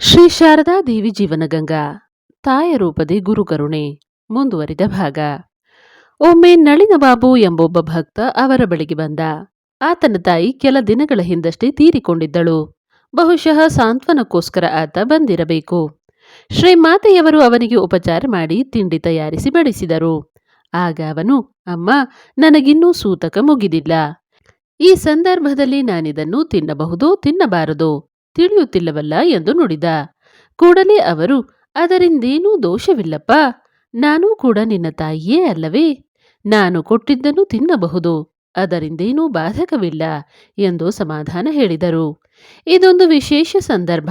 ಶ್ರೀ ಶಾರದಾ ದೇವಿ ಜೀವನಗಂಗಾ ತಾಯ ರೂಪದಿ ಗುರುಕರುಣೆ ಮುಂದುವರಿದ ಭಾಗ. ಒಮ್ಮೆ ನಳಿನ ಬಾಬು ಎಂಬೊಬ್ಬ ಭಕ್ತ ಅವರ ಬಳಿಗೆ ಬಂದ. ಆತನ ತಾಯಿ ಕೆಲ ದಿನಗಳ ಹಿಂದಷ್ಟೇ ತೀರಿಕೊಂಡಿದ್ದಳು. ಬಹುಶಃ ಸಾಂತ್ವನಕ್ಕೋಸ್ಕರ ಆತ ಬಂದಿರಬೇಕು. ಶ್ರೀಮಾತೆಯವರು ಅವನಿಗೆ ಉಪಚಾರ ಮಾಡಿ ತಿಂಡಿ ತಯಾರಿಸಿ ಬಡಿಸಿದರು. ಆಗ ಅವನು, ಅಮ್ಮ, ನನಗಿನ್ನೂ ಸೂತಕ ಮುಗಿದಿಲ್ಲ. ಈ ಸಂದರ್ಭದಲ್ಲಿ ನಾನಿದನ್ನು ತಿನ್ನಬಹುದು ತಿನ್ನಬಾರದೋ? ತಿಳಿಯುತ್ತಿಲ್ಲವಲ್ಲ ಎಂದು ನುಡಿದ. ಕೂಡಲೇ ಅವರು, ಅದರಿಂದೇನೂ ದೋಷವಿಲ್ಲಪ್ಪ. ನಾನೂ ಕೂಡ ನಿನ್ನ ತಾಯಿಯೇ ಅಲ್ಲವೇ? ನಾನು ಕೊಟ್ಟಿದ್ದನ್ನು ತಿನ್ನಬಹುದು. ಅದರಿಂದೇನೂ ಬಾಧಕವಿಲ್ಲ ಎಂದು ಸಮಾಧಾನ ಹೇಳಿದರು. ಇದೊಂದು ವಿಶೇಷ ಸಂದರ್ಭ.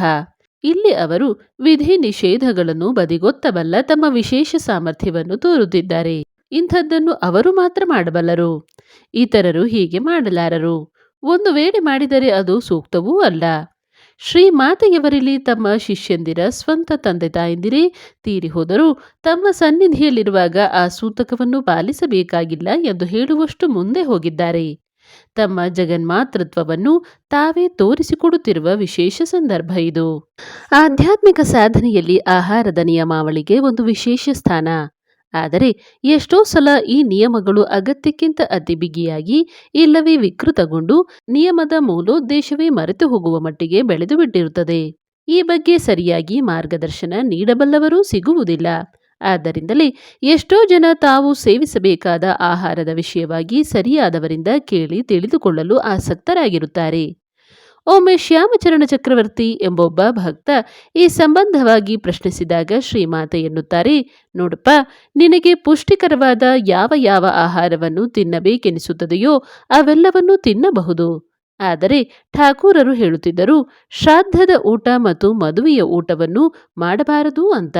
ಇಲ್ಲಿ ಅವರು ವಿಧಿ ನಿಷೇಧಗಳನ್ನು ಬದಿಗೊತ್ತಬಲ್ಲ ತಮ್ಮ ವಿಶೇಷ ಸಾಮರ್ಥ್ಯವನ್ನು ತೋರುತ್ತಿದ್ದಾರೆ. ಇಂಥದ್ದನ್ನು ಅವರು ಮಾತ್ರ ಮಾಡಬಲ್ಲರು. ಇತರರು ಹೀಗೆ ಮಾಡಲಾರರು. ಒಂದು ವೇಳೆ ಮಾಡಿದರೆ ಅದು ಸೂಕ್ತವೂ ಅಲ್ಲ. ಶ್ರೀಮಾತೆಯವರಲ್ಲಿ ತಮ್ಮ ಶಿಷ್ಯಂದಿರ ಸ್ವಂತ ತಂದೆ ತಾಯಂದಿರೇ ತೀರಿ ಹೋದರೂ ತಮ್ಮ ಸನ್ನಿಧಿಯಲ್ಲಿರುವಾಗ ಆ ಸೂತಕವನ್ನು ಪಾಲಿಸಬೇಕಾಗಿಲ್ಲ ಎಂದು ಹೇಳುವಷ್ಟು ಮುಂದೆ ಹೋಗಿದ್ದಾರೆ. ತಮ್ಮ ಜಗನ್ಮಾತೃತ್ವವನ್ನು ತಾವೇ ತೋರಿಸಿಕೊಡುತ್ತಿರುವ ವಿಶೇಷ ಸಂದರ್ಭ ಇದು. ಆಧ್ಯಾತ್ಮಿಕ ಸಾಧನೆಯಲ್ಲಿ ಆಹಾರದ ನಿಯಮಾವಳಿಗೆ ಒಂದು ವಿಶೇಷ ಸ್ಥಾನ. ಆದರೆ ಎಷ್ಟೋ ಸಲ ಈ ನಿಯಮಗಳು ಅಗತ್ಯಕ್ಕಿಂತ ಅತಿಬಿಗಿಯಾಗಿ ಇಲ್ಲವೇ ವಿಕೃತಗೊಂಡು ನಿಯಮದ ಮೂಲೋದ್ದೇಶವೇ ಮರೆತು ಹೋಗುವ ಮಟ್ಟಿಗೆ ಬೆಳೆದು ಬಿಟ್ಟಿರುತ್ತದೆ. ಈ ಬಗ್ಗೆ ಸರಿಯಾಗಿ ಮಾರ್ಗದರ್ಶನ ನೀಡಬಲ್ಲವರೂ ಸಿಗುವುದಿಲ್ಲ. ಆದ್ದರಿಂದಲೇ ಎಷ್ಟೋ ಜನ ತಾವು ಸೇವಿಸಬೇಕಾದ ಆಹಾರದ ವಿಷಯವಾಗಿ ಸರಿಯಾದವರಿಂದ ಕೇಳಿ ತಿಳಿದುಕೊಳ್ಳಲು ಆಸಕ್ತರಾಗಿರುತ್ತಾರೆ. ಒಮ್ಮೆ ಶ್ಯಾಮಚರಣ ಚಕ್ರವರ್ತಿ ಎಂಬೊಬ್ಬ ಭಕ್ತ ಈ ಸಂಬಂಧವಾಗಿ ಪ್ರಶ್ನಿಸಿದಾಗ ಶ್ರೀಮಾತೆ ಎನ್ನುತ್ತಾರೆ, ನೋಡಪ್ಪ, ನಿನಗೆ ಪುಷ್ಟಿಕರವಾದ ಯಾವ ಯಾವ ಆಹಾರವನ್ನು ತಿನ್ನಬೇಕೆನಿಸುತ್ತದೆಯೋ ಅವೆಲ್ಲವನ್ನೂ ತಿನ್ನಬಹುದು. ಆದರೆ ಠಾಕೂರರು ಹೇಳುತ್ತಿದ್ದರು, ಶ್ರಾದ್ದದ ಊಟ ಮತ್ತು ಮದುವೆಯ ಊಟವನ್ನು ಮಾಡಬಾರದು ಅಂತ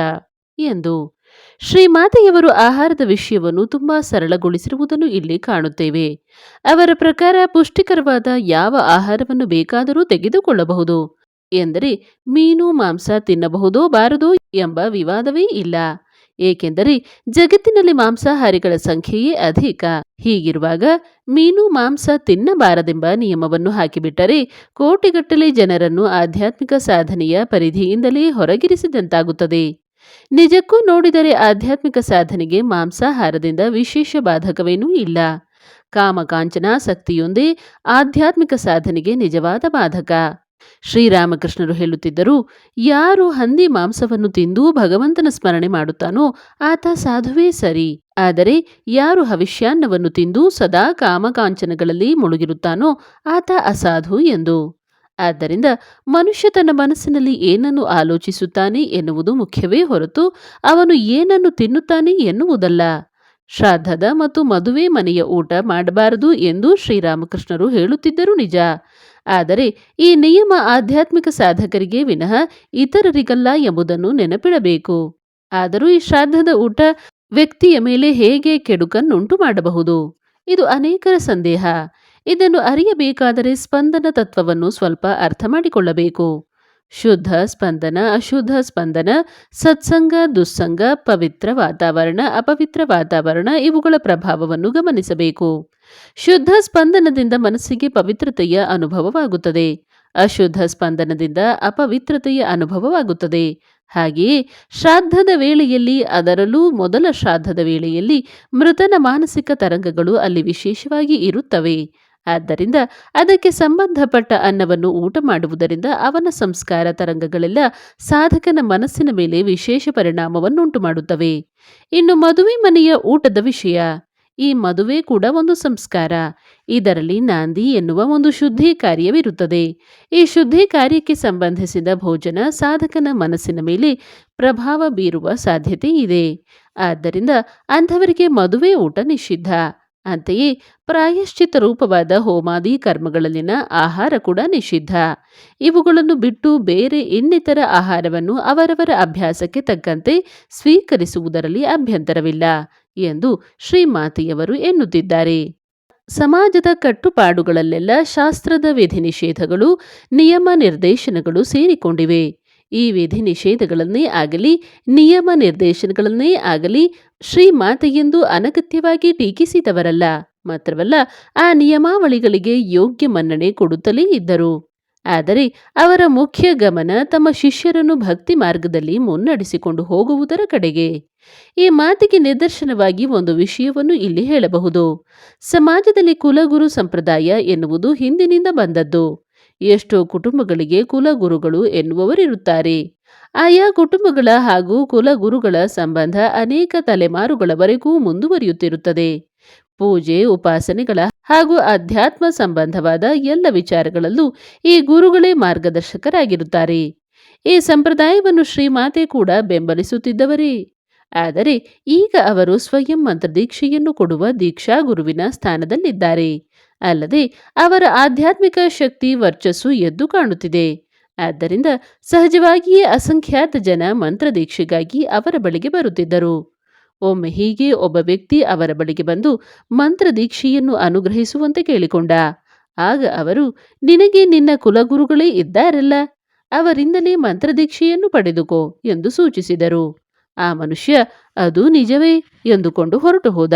ಎಂದು. ಶ್ರೀಮಾತೆಯವರು ಆಹಾರದ ವಿಷಯವನ್ನು ತುಂಬಾ ಸರಳಗೊಳಿಸಿರುವುದನ್ನು ಇಲ್ಲಿ ಕಾಣುತ್ತೇವೆ. ಅವರ ಪ್ರಕಾರ ಪುಷ್ಟಿಕರವಾದ ಯಾವ ಆಹಾರವನ್ನು ಬೇಕಾದರೂ ತೆಗೆದುಕೊಳ್ಳಬಹುದು. ಎಂದರೆ, ಮೀನು, ಮಾಂಸ ತಿನ್ನಬಹುದೋ ಬಾರದೋ ಎಂಬ ವಿವಾದವೇ ಇಲ್ಲ. ಏಕೆಂದರೆ, ಜಗತ್ತಿನಲ್ಲಿ ಮಾಂಸಾಹಾರಿಗಳ ಸಂಖ್ಯೆಯೇ ಅಧಿಕ. ಹೀಗಿರುವಾಗ, ಮೀನು, ಮಾಂಸ ತಿನ್ನಬಾರದೆಂಬ ನಿಯಮವನ್ನು ಹಾಕಿಬಿಟ್ಟರೆ ಕೋಟಿಗಟ್ಟಲೆ ಜನರನ್ನು ಆಧ್ಯಾತ್ಮಿಕ ಸಾಧನೆಯ ಪರಿಧಿಯಿಂದಲೇ ಹೊರಗಿರಿಸಿದಂತಾಗುತ್ತದೆ. ನಿಜಕ್ಕೂ ನೋಡಿದರೆ ಆಧ್ಯಾತ್ಮಿಕ ಸಾಧನೆಗೆ ಮಾಂಸಾಹಾರದಿಂದ ವಿಶೇಷ ಬಾಧಕವೇನೂ ಇಲ್ಲ. ಕಾಮಕಾಂಚನಾಸಕ್ತಿಯೊಂದೇ ಆಧ್ಯಾತ್ಮಿಕ ಸಾಧನೆಗೆ ನಿಜವಾದ ಬಾಧಕ. ಶ್ರೀರಾಮಕೃಷ್ಣರು ಹೇಳುತ್ತಿದ್ದರು, ಯಾರು ಹಂದಿ ಮಾಂಸವನ್ನು ತಿಂದು ಭಗವಂತನ ಸ್ಮರಣೆ ಮಾಡುತ್ತಾನೋ ಆತ ಸಾಧುವೇ ಸರಿ. ಆದರೆ ಯಾರು ಹವಿಷ್ಯಾನ್ನವನ್ನು ತಿಂದು ಸದಾ ಕಾಮಕಾಂಚನಗಳಲ್ಲಿ ಮುಳುಗಿರುತ್ತಾನೋ ಆತ ಅಸಾಧು ಎಂದು. ಆದ್ದರಿಂದ ಮನುಷ್ಯ ತನ್ನ ಮನಸ್ಸಿನಲ್ಲಿ ಏನನ್ನು ಆಲೋಚಿಸುತ್ತಾನೆ ಎನ್ನುವುದು ಮುಖ್ಯವೇ ಹೊರತು ಅವನು ಏನನ್ನು ತಿನ್ನುತ್ತಾನೆ ಎನ್ನುವುದಲ್ಲ. ಶ್ರಾದ್ದದ ಮತ್ತು ಮದುವೆ ಮನೆಯ ಊಟ ಮಾಡಬಾರದು ಎಂದು ಶ್ರೀರಾಮಕೃಷ್ಣರು ಹೇಳುತ್ತಿದ್ದರು ನಿಜ. ಆದರೆ ಈ ನಿಯಮ ಆಧ್ಯಾತ್ಮಿಕ ಸಾಧಕರಿಗೆ ವಿನಃ ಇತರರಿಗಲ್ಲ ಎಂಬುದನ್ನು ನೆನಪಿಡಬೇಕು. ಆದರೂ ಈ ಶ್ರಾದ್ದದ ಊಟ ವ್ಯಕ್ತಿಯ ಮೇಲೆ ಹೇಗೆ ಕೆಡುಕನ್ನುಂಟು ಮಾಡಬಹುದು? ಇದು ಅನೇಕರ ಸಂದೇಹ. ಇದನ್ನು ಅರಿಯಬೇಕಾದರೆ ಸ್ಪಂದನ ತತ್ವವನ್ನು ಸ್ವಲ್ಪ ಅರ್ಥ ಮಾಡಿಕೊಳ್ಳಬೇಕು. ಶುದ್ಧ ಸ್ಪಂದನ, ಅಶುದ್ಧ ಸ್ಪಂದನ, ಸತ್ಸಂಗ, ದುಸ್ಸಂಗ, ಪವಿತ್ರ ವಾತಾವರಣ, ಅಪವಿತ್ರ ವಾತಾವರಣ ಇವುಗಳ ಪ್ರಭಾವವನ್ನು ಗಮನಿಸಬೇಕು. ಶುದ್ಧ ಸ್ಪಂದನದಿಂದ ಮನಸ್ಸಿಗೆ ಪವಿತ್ರತೆಯ ಅನುಭವವಾಗುತ್ತದೆ. ಅಶುದ್ಧ ಸ್ಪಂದನದಿಂದ ಅಪವಿತ್ರತೆಯ ಅನುಭವವಾಗುತ್ತದೆ. ಹಾಗೆಯೇ ಶ್ರಾದ್ದದ ವೇಳೆಯಲ್ಲಿ ಅದರಲ್ಲೂ ಮೊದಲ ಶ್ರಾದ್ದದ ವೇಳೆಯಲ್ಲಿ ಮೃತನ ಮಾನಸಿಕ ತರಂಗಗಳು ಅಲ್ಲಿ ವಿಶೇಷವಾಗಿ ಇರುತ್ತವೆ. ಆದ್ದರಿಂದ ಅದಕ್ಕೆ ಸಂಬಂಧಪಟ್ಟ ಅನ್ನವನ್ನು ಊಟ ಮಾಡುವುದರಿಂದ ಅವನ ಸಂಸ್ಕಾರ ತರಂಗಗಳೆಲ್ಲ ಸಾಧಕನ ಮನಸ್ಸಿನ ಮೇಲೆ ವಿಶೇಷ ಪರಿಣಾಮವನ್ನುಂಟು ಮಾಡುತ್ತವೆ. ಇನ್ನು ಮದುವೆ ಮನೆಯ ಊಟದ ವಿಷಯ. ಈ ಮದುವೆ ಕೂಡ ಒಂದು ಸಂಸ್ಕಾರ. ಇದರಲ್ಲಿ ನಾಂದಿ ಎನ್ನುವ ಒಂದು ಶುದ್ಧಿ ಕಾರ್ಯವಿರುತ್ತದೆ. ಈ ಶುದ್ಧಿ ಕಾರ್ಯಕ್ಕೆ ಸಂಬಂಧಿಸಿದ ಭೋಜನ ಸಾಧಕನ ಮನಸ್ಸಿನ ಮೇಲೆ ಪ್ರಭಾವ ಬೀರುವ ಸಾಧ್ಯತೆ ಇದೆ. ಆದ್ದರಿಂದ ಅಂಥವರಿಗೆ ಮದುವೆ ಊಟ ನಿಷಿದ್ಧ. ಅಂತೆಯೇ ಪ್ರಾಯಶ್ಚಿತ ರೂಪವಾದ ಹೋಮಾದಿ ಕರ್ಮಗಳಲ್ಲಿನ ಆಹಾರ ಕೂಡ ನಿಷಿದ್ಧ. ಇವುಗಳನ್ನು ಬಿಟ್ಟು ಬೇರೆ ಇನ್ನಿತರ ಆಹಾರವನ್ನು ಅವರವರ ಅಭ್ಯಾಸಕ್ಕೆ ತಕ್ಕಂತೆ ಸ್ವೀಕರಿಸುವುದರಲ್ಲಿ ಅಭ್ಯಂತರವಿಲ್ಲ ಎಂದು ಶ್ರೀಮಾತೆಯವರು ಎನ್ನುತ್ತಿದ್ದಾರೆ. ಸಮಾಜದ ಕಟ್ಟುಪಾಡುಗಳಲ್ಲೆಲ್ಲ ಶಾಸ್ತ್ರದ ವಿಧಿ ನಿಷೇಧಗಳು ನಿಯಮ ನಿರ್ದೇಶನಗಳು ಸೇರಿಕೊಂಡಿವೆ. ಈ ವಿಧಿ ನಿಷೇಧಗಳನ್ನೇ ಆಗಲಿ, ನಿಯಮ ನಿರ್ದೇಶನಗಳನ್ನೇ ಆಗಲಿ ಶ್ರೀಮಾತೆಯೆಂದು ಅನಗತ್ಯವಾಗಿ ಟೀಕಿಸಿದವರಲ್ಲ. ಮಾತ್ರವಲ್ಲ, ಆ ನಿಯಮಾವಳಿಗಳಿಗೆ ಯೋಗ್ಯ ಮನ್ನಣೆ ಕೊಡುತ್ತಲೇ ಇದ್ದರು. ಆದರೆ ಅವರ ಮುಖ್ಯ ಗಮನ ತಮ್ಮ ಶಿಷ್ಯರನ್ನು ಭಕ್ತಿ ಮಾರ್ಗದಲ್ಲಿ ಮುನ್ನಡೆಸಿಕೊಂಡು ಹೋಗುವುದರ ಕಡೆಗೆ. ಈ ಮಾತಿಗೆ ನಿದರ್ಶನವಾಗಿ ಒಂದು ವಿಷಯವನ್ನು ಇಲ್ಲಿ ಹೇಳಬಹುದು. ಸಮಾಜದಲ್ಲಿ ಕುಲಗುರು ಸಂಪ್ರದಾಯ ಎನ್ನುವುದು ಹಿಂದಿನಿಂದ ಬಂದದ್ದು. ಎಷ್ಟೋ ಕುಟುಂಬಗಳಿಗೆ ಕುಲಗುರುಗಳು ಎನ್ನುವವರಿರುತ್ತಾರೆ. ಆಯಾ ಕುಟುಂಬಗಳ ಹಾಗೂ ಕುಲಗುರುಗಳ ಸಂಬಂಧ ಅನೇಕ ತಲೆಮಾರುಗಳವರೆಗೂ ಮುಂದುವರಿಯುತ್ತಿರುತ್ತದೆ. ಪೂಜೆ, ಉಪಾಸನೆಗಳ ಹಾಗೂ ಅಧ್ಯಾತ್ಮ ಸಂಬಂಧವಾದ ಎಲ್ಲ ವಿಚಾರಗಳಲ್ಲೂ ಈ ಗುರುಗಳೇ ಮಾರ್ಗದರ್ಶಕರಾಗಿರುತ್ತಾರೆ. ಈ ಸಂಪ್ರದಾಯವನ್ನು ಶ್ರೀಮಾತೆ ಕೂಡ ಬೆಂಬಲಿಸುತ್ತಿದ್ದವರೇ. ಆದರೆ ಈಗ ಅವರು ಸ್ವಯಂ ಮಂತ್ರದೀಕ್ಷೆಯನ್ನು ಕೊಡುವ ದೀಕ್ಷಾ ಗುರುವಿನ ಸ್ಥಾನದಲ್ಲಿದ್ದಾರೆ. ಅಲ್ಲದೆ ಅವರ ಆಧ್ಯಾತ್ಮಿಕ ಶಕ್ತಿ ವರ್ಚಸ್ಸು ಎದ್ದು ಕಾಣುತ್ತಿದೆ. ಆದ್ದರಿಂದ ಸಹಜವಾಗಿಯೇ ಅಸಂಖ್ಯಾತ ಜನ ಮಂತ್ರದೀಕ್ಷೆಗಾಗಿ ಅವರ ಬಳಿಗೆ ಬರುತ್ತಿದ್ದರು. ಒಮ್ಮೆ ಹೀಗೆ ಒಬ್ಬ ವ್ಯಕ್ತಿ ಅವರ ಬಳಿಗೆ ಬಂದು ಮಂತ್ರದೀಕ್ಷೆಯನ್ನು ಅನುಗ್ರಹಿಸುವಂತೆ ಕೇಳಿಕೊಂಡ. ಆಗ ಅವರು, ನಿನಗೆ ನಿನ್ನ ಕುಲಗುರುಗಳೇ ಇದ್ದಾರಲ್ಲ, ಅವರಿಂದಲೇ ಮಂತ್ರದೀಕ್ಷೆಯನ್ನು ಪಡೆದುಕೋ ಎಂದು ಸೂಚಿಸಿದರು. ಆ ಮನುಷ್ಯ, ಅದು ನಿಜವೇ ಎಂದುಕೊಂಡು ಹೊರಟು ಹೋದ.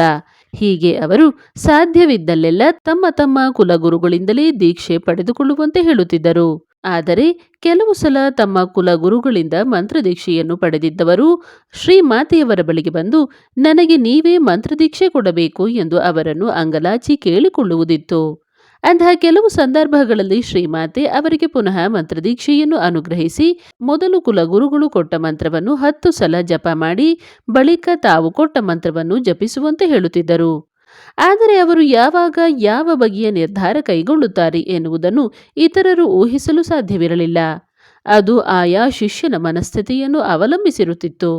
ಹೀಗೆ ಅವರು ಸಾಧ್ಯವಿದ್ದಲ್ಲೆಲ್ಲ ತಮ್ಮ ತಮ್ಮ ಕುಲಗುರುಗಳಿಂದಲೇ ದೀಕ್ಷೆ ಪಡೆದುಕೊಳ್ಳುವಂತೆ ಹೇಳುತ್ತಿದ್ದರು. ಆದರೆ ಕೆಲವು ಸಲ ತಮ್ಮ ಕುಲಗುರುಗಳಿಂದ ಮಂತ್ರದೀಕ್ಷೆಯನ್ನು ಪಡೆದಿದ್ದವರು ಶ್ರೀಮಾತೆಯವರ ಬಳಿಗೆ ಬಂದು, ನನಗೆ ನೀವೇ ಮಂತ್ರದೀಕ್ಷೆ ಕೊಡಬೇಕು ಎಂದು ಅವರನ್ನು ಅಂಗಲಾಚಿ ಕೇಳಿಕೊಳ್ಳುವುದಿತ್ತು. ಅಂತಹ ಕೆಲವು ಸಂದರ್ಭಗಳಲ್ಲಿ ಶ್ರೀಮಾತೆ ಅವರಿಗೆ ಪುನಃ ಮಂತ್ರದೀಕ್ಷೆಯನ್ನು ಅನುಗ್ರಹಿಸಿ ಮೊದಲು ಕುಲಗುರುಗಳು ಕೊಟ್ಟ ಮಂತ್ರವನ್ನು ಹತ್ತು ಸಲ ಜಪ ಮಾಡಿ ಬಳಿಕ ತಾವು ಕೊಟ್ಟ ಮಂತ್ರವನ್ನು ಜಪಿಸುವಂತೆ ಹೇಳುತ್ತಿದ್ದರು. ಆದರೆ ಅವರು ಯಾವಾಗ ಯಾವ ಬಗೆಯ ನಿರ್ಧಾರ ಕೈಗೊಳ್ಳುತ್ತಾರೆ ಎನ್ನುವುದನ್ನು ಇತರರು ಊಹಿಸಲು ಸಾಧ್ಯವಿರಲಿಲ್ಲ. ಅದು ಆಯಾ ಶಿಷ್ಯನ ಮನಸ್ಥಿತಿಯನ್ನು ಅವಲಂಬಿಸಿರುತ್ತಿತ್ತು.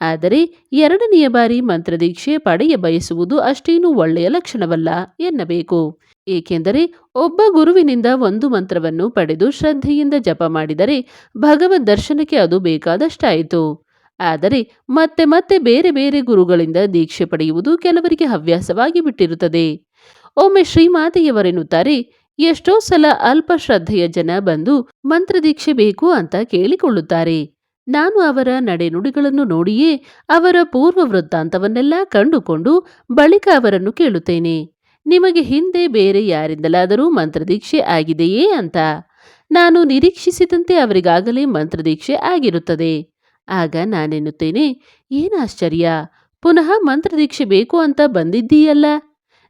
ಆದರೆ ಎರಡನೆಯ ಬಾರಿ ಮಂತ್ರದೀಕ್ಷೆ ಪಡೆಯ ಬಯಸುವುದು ಅಷ್ಟೇನೂ ಒಳ್ಳೆಯ ಲಕ್ಷಣವಲ್ಲ ಎನ್ನಬೇಕು. ಏಕೆಂದರೆ ಒಬ್ಬ ಗುರುವಿನಿಂದ ಒಂದು ಮಂತ್ರವನ್ನು ಪಡೆದು ಶ್ರದ್ಧೆಯಿಂದ ಜಪ ಮಾಡಿದರೆ ಭಗವದ್ ದರ್ಶನಕ್ಕೆ ಅದು ಬೇಕಾದಷ್ಟಾಯಿತು. ಆದರೆ ಮತ್ತೆ ಮತ್ತೆ ಬೇರೆ ಬೇರೆ ಗುರುಗಳಿಂದ ದೀಕ್ಷೆ ಪಡೆಯುವುದು ಕೆಲವರಿಗೆ ಹವ್ಯಾಸವಾಗಿ ಬಿಟ್ಟಿರುತ್ತದೆ. ಒಮ್ಮೆ ಶ್ರೀಮಾತೆಯವರೆನ್ನುತ್ತಾರೆ, ಎಷ್ಟೋ ಸಲ ಅಲ್ಪ ಶ್ರದ್ಧೆಯ ಜನ ಬಂದು ಮಂತ್ರದೀಕ್ಷೆ ಬೇಕು ಅಂತ ಕೇಳಿಕೊಳ್ಳುತ್ತಾರೆ. ನಾನು ಅವರ ನಡೆನುಡಿಗಳನ್ನು ನೋಡಿಯೇ ಅವರ ಪೂರ್ವ ವೃತ್ತಾಂತವನ್ನೆಲ್ಲ ಕಂಡುಕೊಂಡು ಬಳಿಕ ಅವರನ್ನು ಕೇಳುತ್ತೇನೆ. ನಿಮಗೆ ಹಿಂದೆ ಬೇರೆ ಯಾರಿಂದಲಾದರೂ ಮಂತ್ರದೀಕ್ಷೆ ಆಗಿದೆಯೇ ಅಂತ. ನಾನು ನಿರೀಕ್ಷಿಸಿದಂತೆ ಅವರಿಗಾಗಲೇ ಮಂತ್ರದೀಕ್ಷೆ ಆಗಿರುತ್ತದೆ. ಆಗ ನಾನೆನ್ನುತ್ತೇನೆ ಏನಾಶ್ಚರ್ಯ ಪುನಃ ಮಂತ್ರದೀಕ್ಷೆ ಬೇಕು ಅಂತ ಬಂದಿದ್ದೀಯಲ್ಲ.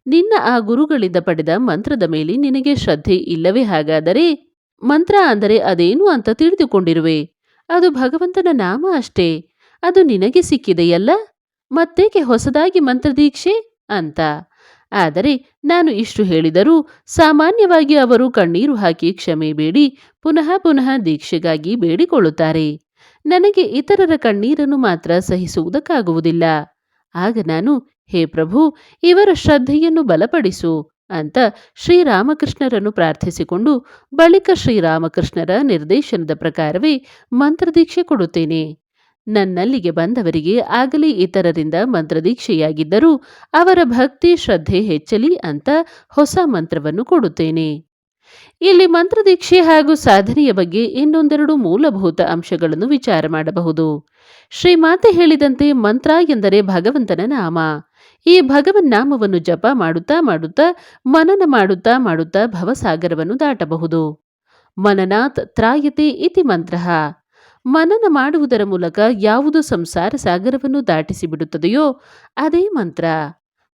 ನಿನ್ನ ಆ ಗುರುಗಳಿಂದ ಪಡೆದ ಮಂತ್ರದ ಮೇಲೆ ನಿನಗೆ ಶ್ರದ್ಧೆ ಇಲ್ಲವೇ ಹಾಗಾದರೆ? ಮಂತ್ರ ಅಂದರೆ ಅದೇನು ಅಂತ ತಿಳಿದುಕೊಂಡಿರುವೆ. ಅದು ಭಗವಂತನ ನಾಮ ಅಷ್ಟೇ. ಅದು ನಿನಗೆ ಸಿಕ್ಕಿದೆಯಲ್ಲ? ಮತ್ತೇಕೆ ಹೊಸದಾಗಿ ಮಂತ್ರದೀಕ್ಷೆ? ಅಂತ. ಆದರೆ ನಾನು ಇಷ್ಟು ಹೇಳಿದರೂ ಸಾಮಾನ್ಯವಾಗಿ ಅವರು ಕಣ್ಣೀರು ಹಾಕಿ ಕ್ಷಮೆ ಬೇಡಿ, ಪುನಃ ಪುನಃ ದೀಕ್ಷೆಗಾಗಿ ಬೇಡಿಕೊಳ್ಳುತ್ತಾರೆ. ನನಗೆ ಇತರರ ಕಣ್ಣೀರನ್ನು ಮಾತ್ರ ಸಹಿಸುವುದಕ್ಕಾಗುವುದಿಲ್ಲ. ಆಗ ನಾನು, ಹೇ ಪ್ರಭು, ಇವರ ಶ್ರದ್ಧೆಯನ್ನು ಬಲಪಡಿಸು ಅಂತ ಶ್ರೀರಾಮಕೃಷ್ಣರನ್ನು ಪ್ರಾರ್ಥಿಸಿಕೊಂಡು ಬಳಿಕ ಶ್ರೀರಾಮಕೃಷ್ಣರ ನಿರ್ದೇಶನದ ಪ್ರಕಾರವೇ ಮಂತ್ರದೀಕ್ಷೆ ಕೊಡುತ್ತೇನೆ. ನನ್ನಲ್ಲಿಗೆ ಬಂದವರಿಗೆ ಆಗಲಿ ಇತರರಿಂದ ಮಂತ್ರದೀಕ್ಷೆಯಾಗಿದ್ದರೂ ಅವರ ಭಕ್ತಿ ಶ್ರದ್ಧೆ ಹೆಚ್ಚಲಿ ಅಂತ ಹೊಸ ಮಂತ್ರವನ್ನು ಕೊಡುತ್ತೇನೆ. ಇಲ್ಲಿ ಮಂತ್ರದೀಕ್ಷೆ ಹಾಗೂ ಸಾಧನೆಯ ಬಗ್ಗೆ ಇನ್ನೊಂದೆರಡು ಮೂಲಭೂತ ಅಂಶಗಳನ್ನು ವಿಚಾರ ಮಾಡಬಹುದು. ಶ್ರೀಮಾತೆ ಹೇಳಿದಂತೆ ಮಂತ್ರ ಎಂದರೆ ಭಗವಂತನ ನಾಮ. ಈ ಭಗವನ್ ನಾಮವನ್ನು ಜಪ ಮಾಡುತ್ತಾ ಮಾಡುತ್ತಾ, ಮನನ ಮಾಡುತ್ತಾ ಮಾಡುತ್ತಾ ಭವಸಾಗರವನ್ನು ದಾಟಬಹುದು. ಮನನಾತ್ ತ್ರಾಯತೆ ಇತಿ ಮಂತ್ರ. ಮನನ ಮಾಡುವುದರ ಮೂಲಕ ಯಾವುದು ಸಂಸಾರ ಸಾಗರವನ್ನು ದಾಟಿಸಿ ಬಿಡುತ್ತದೆಯೋ ಅದೇ ಮಂತ್ರ.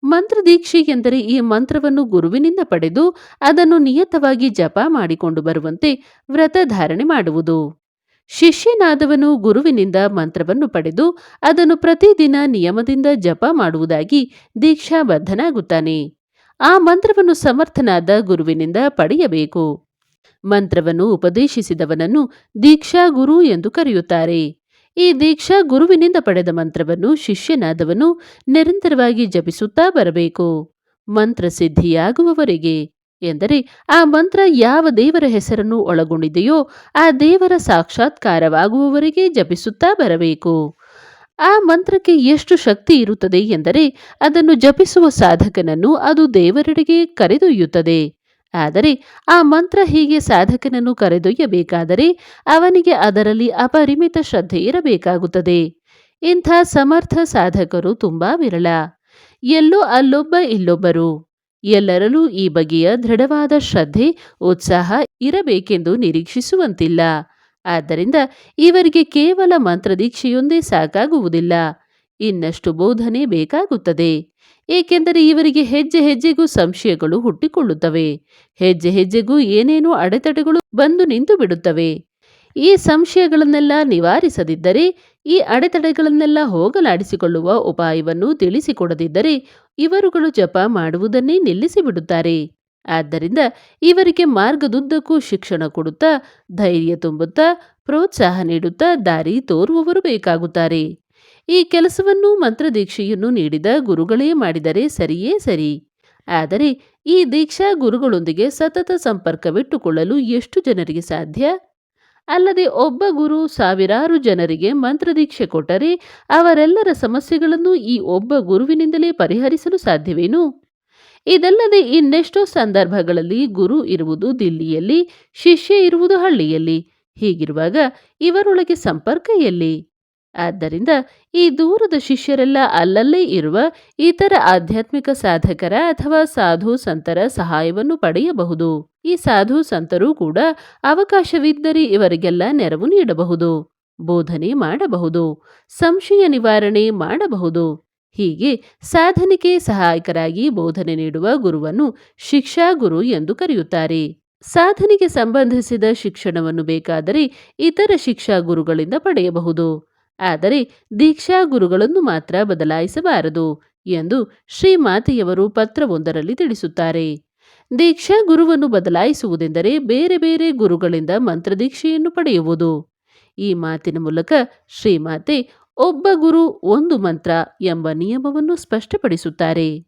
ಮಂತ್ರದೀಕ್ಷೆ ಎಂದರೆ ಈ ಮಂತ್ರವನ್ನು ಗುರುವಿನಿಂದ ಪಡೆದು ಅದನ್ನು ನಿಯತವಾಗಿ ಜಪ ಮಾಡಿಕೊಂಡು ಬರುವಂತೆ ವ್ರತ ಧಾರಣೆ ಮಾಡುವುದು. ಶಿಷ್ಯನಾದವನು ಗುರುವಿನಿಂದ ಮಂತ್ರವನ್ನು ಪಡೆದು ಅದನ್ನು ಪ್ರತಿದಿನ ನಿಯಮದಿಂದ ಜಪ ಮಾಡುವುದಾಗಿ ದೀಕ್ಷಾಬದ್ಧನಾಗುತ್ತಾನೆ. ಆ ಮಂತ್ರವನ್ನು ಸಮರ್ಥನಾದ ಗುರುವಿನಿಂದ ಪಡೆಯಬೇಕು. ಮಂತ್ರವನ್ನು ಉಪದೇಶಿಸಿದವನನ್ನು ದೀಕ್ಷಾ ಗುರು ಎಂದು ಕರೆಯುತ್ತಾರೆ. ಈ ದೀಕ್ಷಾ ಗುರುವಿನಿಂದ ಪಡೆದ ಮಂತ್ರವನ್ನು ಶಿಷ್ಯನಾದವನು ನಿರಂತರವಾಗಿ ಜಪಿಸುತ್ತಾ ಬರಬೇಕು. ಮಂತ್ರ ಸಿದ್ಧಿಯಾಗುವವರೆಗೆ ಎಂದರೆ ಆ ಮಂತ್ರ ಯಾವ ದೇವರ ಹೆಸರನ್ನು ಒಳಗೊಂಡಿದೆಯೋ ಆ ದೇವರ ಸಾಕ್ಷಾತ್ಕಾರವಾಗುವವರೆಗೆ ಜಪಿಸುತ್ತಾ ಬರಬೇಕು. ಆ ಮಂತ್ರಕ್ಕೆ ಎಷ್ಟು ಶಕ್ತಿ ಇರುತ್ತದೆ ಎಂದರೆ ಅದನ್ನು ಜಪಿಸುವ ಸಾಧಕನನ್ನು ಅದು ದೇವರೆಡೆಗೆ ಕರೆದೊಯ್ಯುತ್ತದೆ. ಆದರೆ ಆ ಮಂತ್ರ ಹೀಗೆ ಸಾಧಕನನ್ನು ಕರೆದೊಯ್ಯಬೇಕಾದರೆ ಅವನಿಗೆ ಅದರಲ್ಲಿ ಅಪರಿಮಿತ ಶ್ರದ್ಧೆ ಇರಬೇಕಾಗುತ್ತದೆ. ಇಂಥ ಸಮರ್ಥ ಸಾಧಕರು ತುಂಬಾ ವಿರಳ. ಎಲ್ಲೋ ಅಲ್ಲೊಬ್ಬ ಇಲ್ಲೊಬ್ಬರು. ಎಲ್ಲರಲ್ಲೂ ಈ ಬಗೆಯ ದೃಢವಾದ ಶ್ರದ್ಧೆ, ಉತ್ಸಾಹ ಇರಬೇಕೆಂದು ನಿರೀಕ್ಷಿಸುವಂತಿಲ್ಲ. ಆದ್ದರಿಂದ ಇವರಿಗೆ ಕೇವಲ ಮಂತ್ರದೀಕ್ಷೆಯೊಂದೇ ಸಾಕಾಗುವುದಿಲ್ಲ. ಇನ್ನಷ್ಟು ಬೋಧನೆ ಬೇಕಾಗುತ್ತದೆ. ಏಕೆಂದರೆ ಇವರಿಗೆ ಹೆಜ್ಜೆ ಹೆಜ್ಜೆಗೂ ಸಂಶಯಗಳು ಹುಟ್ಟಿಕೊಳ್ಳುತ್ತವೆ. ಹೆಜ್ಜೆ ಹೆಜ್ಜೆಗೂ ಏನೇನೋ ಅಡೆತಡೆಗಳು ಬಂದು ನಿಂತು ಬಿಡುತ್ತವೆ. ಈ ಸಂಶಯಗಳನ್ನೆಲ್ಲ ನಿವಾರಿಸದಿದ್ದರೆ, ಈ ಅಡೆತಡೆಗಳನ್ನೆಲ್ಲ ಹೋಗಲಾಡಿಸಿಕೊಳ್ಳುವ ಉಪಾಯವನ್ನು ತಿಳಿಸಿಕೊಡದಿದ್ದರೆ ಇವರುಗಳು ಜಪ ಮಾಡುವುದನ್ನೇ ನಿಲ್ಲಿಸಿಬಿಡುತ್ತಾರೆ ಆದ್ದರಿಂದ ಇವರಿಗೆ ಮಾರ್ಗದುದ್ದಕ್ಕೂ ಶಿಕ್ಷಣ ಕೊಡುತ್ತಾ, ಧೈರ್ಯ ತುಂಬುತ್ತಾ, ಪ್ರೋತ್ಸಾಹ ನೀಡುತ್ತಾ ದಾರಿ ತೋರುವವರು ಬೇಕಾಗುತ್ತಾರೆ. ಈ ಕೆಲಸವನ್ನು ಮಂತ್ರದೀಕ್ಷೆಯನ್ನು ನೀಡಿದ ಗುರುಗಳೇ ಮಾಡಿದರೆ ಸರಿಯೇ ಸರಿ. ಆದರೆ ಈ ದೀಕ್ಷಾ ಗುರುಗಳೊಂದಿಗೆ ಸತತ ಸಂಪರ್ಕವಿಟ್ಟುಕೊಳ್ಳಲು ಎಷ್ಟು ಜನರಿಗೆ ಸಾಧ್ಯ? ಅಲ್ಲದೆ ಒಬ್ಬ ಗುರು ಸಾವಿರಾರು ಜನರಿಗೆ ಮಂತ್ರದೀಕ್ಷೆ ಕೊಟ್ಟರೆ ಅವರೆಲ್ಲರ ಸಮಸ್ಯೆಗಳನ್ನು ಈ ಒಬ್ಬ ಗುರುವಿನಿಂದಲೇ ಪರಿಹರಿಸಲು ಸಾಧ್ಯವೇನು? ಇದಲ್ಲದೆ ಇನ್ನೆಷ್ಟೋ ಸಂದರ್ಭಗಳಲ್ಲಿ ಗುರು ಇರುವುದು ದಿಲ್ಲಿಯಲ್ಲಿ, ಶಿಷ್ಯ ಇರುವುದು ಹಳ್ಳಿಯಲ್ಲಿ. ಹೀಗಿರುವಾಗ ಇವರೊಳಗೆ ಸಂಪರ್ಕ ಎಲ್ಲಿ? ಆದ್ದರಿಂದ ಈ ದೂರದ ಶಿಷ್ಯರೆಲ್ಲ ಅಲ್ಲಲ್ಲೇ ಇರುವ ಇತರ ಆಧ್ಯಾತ್ಮಿಕ ಸಾಧಕರ ಅಥವಾ ಸಾಧು ಸಂತರ ಸಹಾಯವನ್ನು ಪಡೆಯಬಹುದು. ಈ ಸಾಧು ಸಂತರು ಕೂಡ ಅವಕಾಶವಿದ್ದರೆ ಇವರಿಗೆಲ್ಲ ನೆರವು ನೀಡಬಹುದು, ಬೋಧನೆ ಮಾಡಬಹುದು, ಸಂಶಯ ನಿವಾರಣೆ ಮಾಡಬಹುದು. ಹೀಗೆ ಸಾಧನೆಗೆ ಸಹಾಯಕರಾಗಿ ಬೋಧನೆ ನೀಡುವ ಗುರುವನ್ನು ಶಿಕ್ಷಾ ಗುರು ಎಂದು ಕರೆಯುತ್ತಾರೆ. ಸಾಧನೆಗೆ ಸಂಬಂಧಿಸಿದ ಶಿಕ್ಷಣವನ್ನು ಬೇಕಾದರೆ ಇತರ ಶಿಕ್ಷಾ ಗುರುಗಳಿಂದ ಪಡೆಯಬಹುದು. ಆದರೆ ದೀಕ್ಷಾ ಗುರುಗಳನ್ನು ಮಾತ್ರ ಬದಲಾಯಿಸಬಾರದು ಎಂದು ಶ್ರೀಮಾತೆಯವರು ಪತ್ರವೊಂದರಲ್ಲಿ ತಿಳಿಸುತ್ತಾರೆ. ದೀಕ್ಷಾ ಗುರುವನ್ನು ಬದಲಾಯಿಸುವುದೆಂದರೆ ಬೇರೆ ಬೇರೆ ಗುರುಗಳಿಂದ ಮಂತ್ರದೀಕ್ಷೆಯನ್ನು ಪಡೆಯುವುದು. ಈ ಮಾತಿನ ಮೂಲಕ ಶ್ರೀಮಾತೆ, ಒಬ್ಬ ಗುರು ಒಂದು ಮಂತ್ರ ಎಂಬ ನಿಯಮವನ್ನು ಸ್ಪಷ್ಟಪಡಿಸುತ್ತಾರೆ.